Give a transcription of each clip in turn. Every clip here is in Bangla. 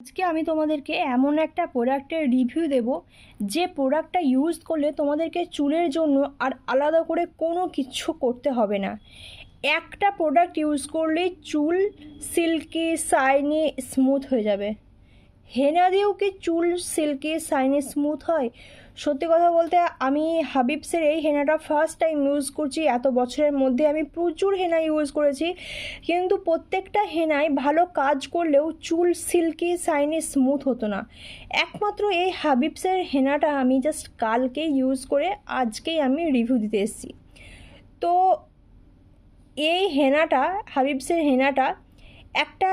আজকে আমি তোমাদেরকে এমন একটা প্রোডাক্টের রিভিউ দেব, যে প্রোডাক্টটা ইউজ করলে তোমাদেরকে চুলের জন্য আর আলাদা করে কোনো কিছু করতে হবে না। একটা প্রোডাক্ট ইউজ করলেই চুল সিল্কি সাইনি স্মুথ হয়ে যাবে। হেনা দিয়েও কি চুল সিল্কি শাইনি স্মুথ হয়? সত্যি কথা বলতে আমি হাবিবসের এই হেনাটা ফার্স্ট টাইম ইউজ করছি। এত বছরের মধ্যে আমি প্রচুর হেনা ইউজ করেছি। কিন্তু প্রত্যেকটা হেনায় ভালো কাজ করলেও চুল সিল্কি শাইনি স্মুথ হতো না। একমাত্র এই হাবিবসের হেনাটা আমি জাস্ট কালকে ইউজ করে আজকেই আমি রিভিউ দিতে এসেছি। তো এই হেনাটা, হাবিবসের হেনাটা একটা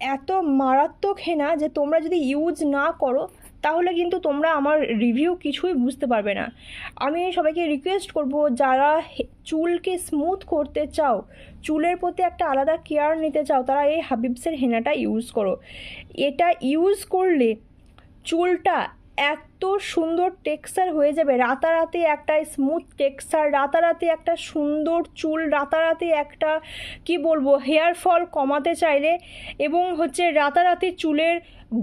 এত মারাত্মক হেনা যে তোমরা যদি ইউজ না করো, তাহলে কিন্তু তোমরা আমার রিভিউ কিছুই বুঝতে পারবে না। আমি সবাইকে রিকোয়েস্ট করব, যারা চুলকে স্মুথ করতে চাও, চুলের প্রতি একটা আলাদা কেয়ার নিতে চাও, তারা এই হাবিবসের হেনাটা ইউজ করো। এটা ইউজ করলে চুলটা এত সুন্দর টেক্সচার হয়ে যাবে। রাতারাতি একটা স্মুথ টেক্সচার, রাতারাতি একটা সুন্দর চুল, রাতারাতি একটা, কি বলব হেয়ার ফল কমাতে চাইলে এবং হচ্ছে রাতারাতি চুলের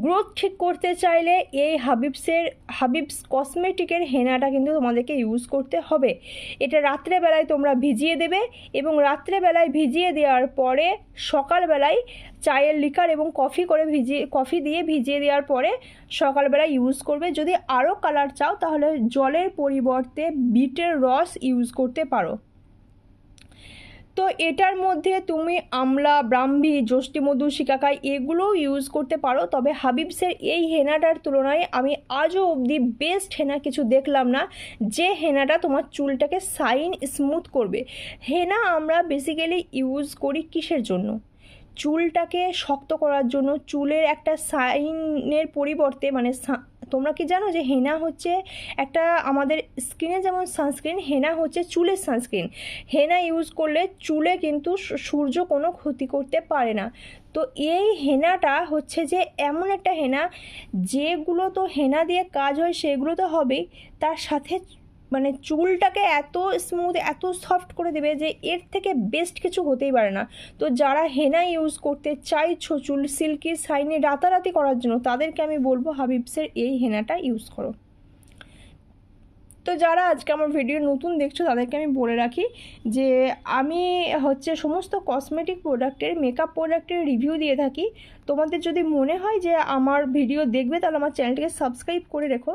গ্রোথ ঠিক করতে চাইলে এই হাবিবসের হাবিবস কসমেটিকের হেনাটা কিন্তু তোমাদেরকে ইউজ করতে হবে। এটা রাত্রেবেলায় তোমরা ভিজিয়ে দেবে এবং রাত্রেবেলায় ভিজিয়ে দেওয়ার পরে সকালবেলায় চায়ের লিকার এবং কফি করে ভিজিয়ে কফি দিয়ে ভিজিয়ে দেওয়ার পরে সকালবেলা ইউজ করবে। যদি আরও কালার চাও, তাহলে জলের পরিবর্তে বিটের রস ইউজ করতে পারো। তো এটার মধ্যে তুমি আমলা, ব্রাহ্মী যষ্টিমধু শিকাকাই এগুলোও ইউজ করতে পারো, তবে হাবিবসের এই হেনাটার তুলনায় আমি আজও অবধি বেস্ট হেনা কিছু দেখলাম না, যে হেনাটা তোমার চুলটাকে সাইন স্মুথ করবে। হেনা আমরা বেসিক্যালি ইউজ করি কিসের জন্য? চুলটাকে শক্ত করার জন্য, চুলের একটা সাইনের পরিবর্তে মানে তোমরা কি জানো যে হেনা হচ্ছে একটা আমাদের স্কিনে যেমন সানস্ক্রিন হেনা হচ্ছে চুলের সানস্ক্রিন হেনা ইউজ করলে চুলে কিন্তু সূর্য কোনো ক্ষতি করতে পারে না। তো এই হেনাটা হচ্ছে যে এমন একটা হেনা, যেগুলো তো হেনা দিয়ে কাজ হয় সেগুলো তো হবেই, তার সাথে মানে চুলটাকে এত স্মুথ এত সফট করে দেবে যে এর থেকে বেস্ট কিছু হতেই পারে না। তো যারা হেনা ইউজ করতে চাইছো চুল সিল্কি শাইনি রাতারাতি করার জন্য, তাদেরকে আমি বলব হাবিবসের এই হেনাটা ইউজ করো। তো যারা আজকে আমার ভিডিও নতুন দেখছ, তাদেরকে আমি বলে রাখি যে আমি হচ্ছে সমস্ত কসমেটিক প্রোডাক্টের মেকআপ প্রোডাক্টের রিভিউ দিয়ে থাকি। তোমাদের যদি মনে হয় যে আমার ভিডিও দেখবে, তাহলে আমার চ্যানেলটিকে সাবস্ক্রাইব করে রেখো।